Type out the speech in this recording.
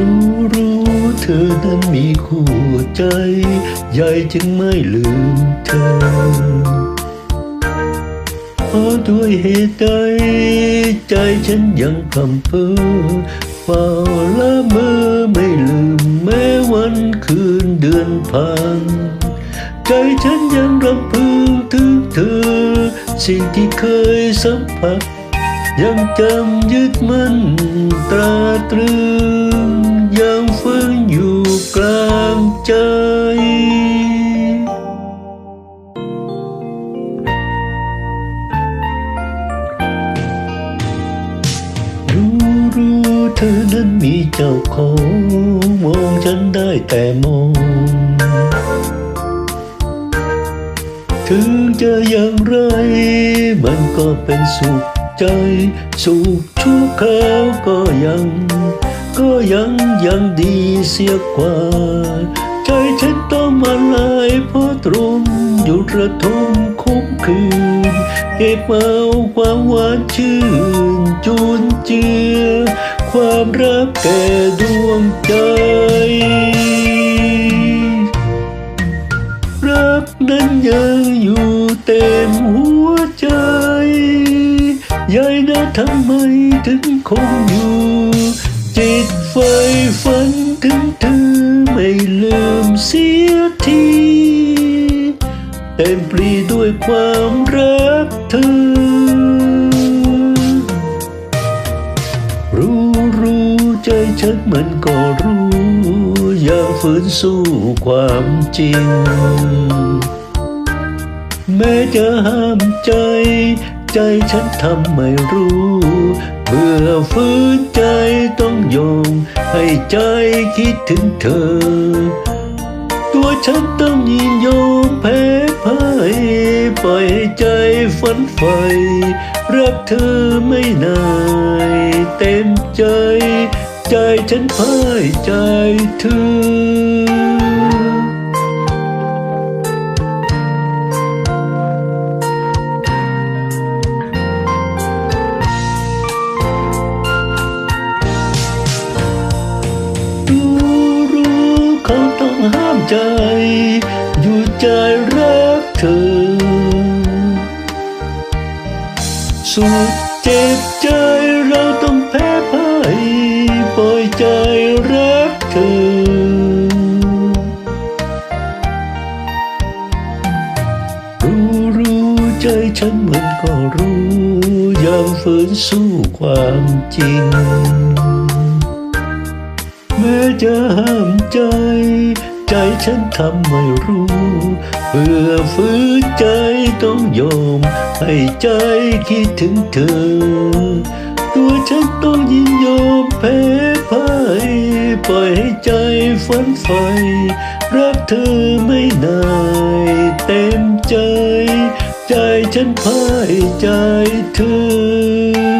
รู้รู้เธอนั้นมีคู่ใจ ใหญ่จึงไม่ลืมเธอเพราะด้วยเหตุใดใจฉันยังพำเพ้อเฝ้าละเมอไม่ลืมแม้วันคืนเดือนผ่านใจฉันยังรำพึงถึงเธอ สิ่งที่เคยสัมผัส ยังจำยึดมั่นตราตรึงยังฝังอยู่กลางใจรู้รู้เธอนั้นมีเจ้าของมองฉันได้แต่มอง ถึงจะอย่างไร มันก็เป็นสุข ใจสุขชั่วคราวก็ยัง ก็ยังยังดีเสียกว่า ใจฉันต้องมาลายเพราะตรงอยู่ระทมคุมคืนเก็บเอาความหวานชื่นจูนเจือ ความรักแก่ดวงใจ รักนั้นยังอยู่เต็ม ใหญ่นะทำไมถึงคงอยู่จิตไฟฝันถึงเธอไม่ลืมเสียทีเต็มปรีด้วยความรักเธอรู้รู้ใจฉันมันก็รู้ยังฝืนสู้ความจริง แม้จะห้ามใจ ใจฉันทำไม่รู้ เมื่อฝืนใจต้องยอมให้ใจคิดถึงเธอ ตัวฉันต้องยินยอมแพ้พ่ายปล่อยให้ใจฝันใฝ่รักเธอไม่นายเต็มใจ ใจฉันพ่ายใจเธอ ต้องห้ามใจ อยู่ใจรักเธอ สุดเจ็บใจเราต้องแพ้พ่ายปล่อยใจรักเธอรู้รู้ใจฉันมันก็รู้ยังฝืนสู้ความจริง แม้จะห้ามใจ ใจฉันทำไม่รู้ เพื่อฝืนใจต้องยอม ให้ใจคิดถึงเธอ ตัวฉันต้องยินยอมแพ้พ่ายปล่อยให้ใจฝันใฝ่รักเธอไม่นายเต็มใจ ใจฉันพ่ายใจเธอ